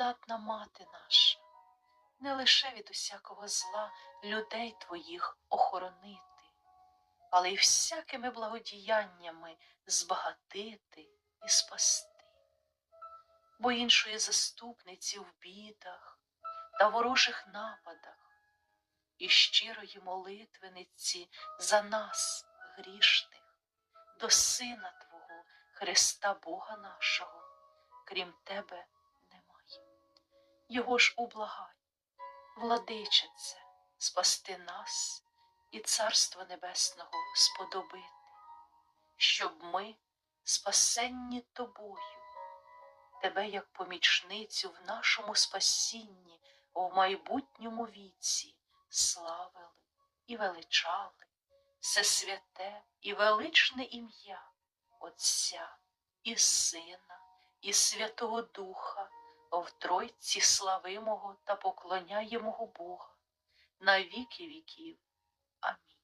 благодатна мати наша, не лише від усякого зла людей твоїх охоронити, але й всякими благодіяннями збагатити і спасти, бо іншої заступниці в бідах та ворожих нападах, і щирої молитвениці за нас, грішних, до Сина Твого, Христа Бога нашого, крім Тебе. Його ж ублагай, владичице, спасти нас і Царство Небесного сподобити, щоб ми, спасенні Тобою, Тебе як помічницю в нашому спасінні, в майбутньому віці славили і величали. Все святе і величне ім'я Отця і Сина, і Святого Духа, в Тройці славимого та поклоняємого Бога на віки віків. Амінь.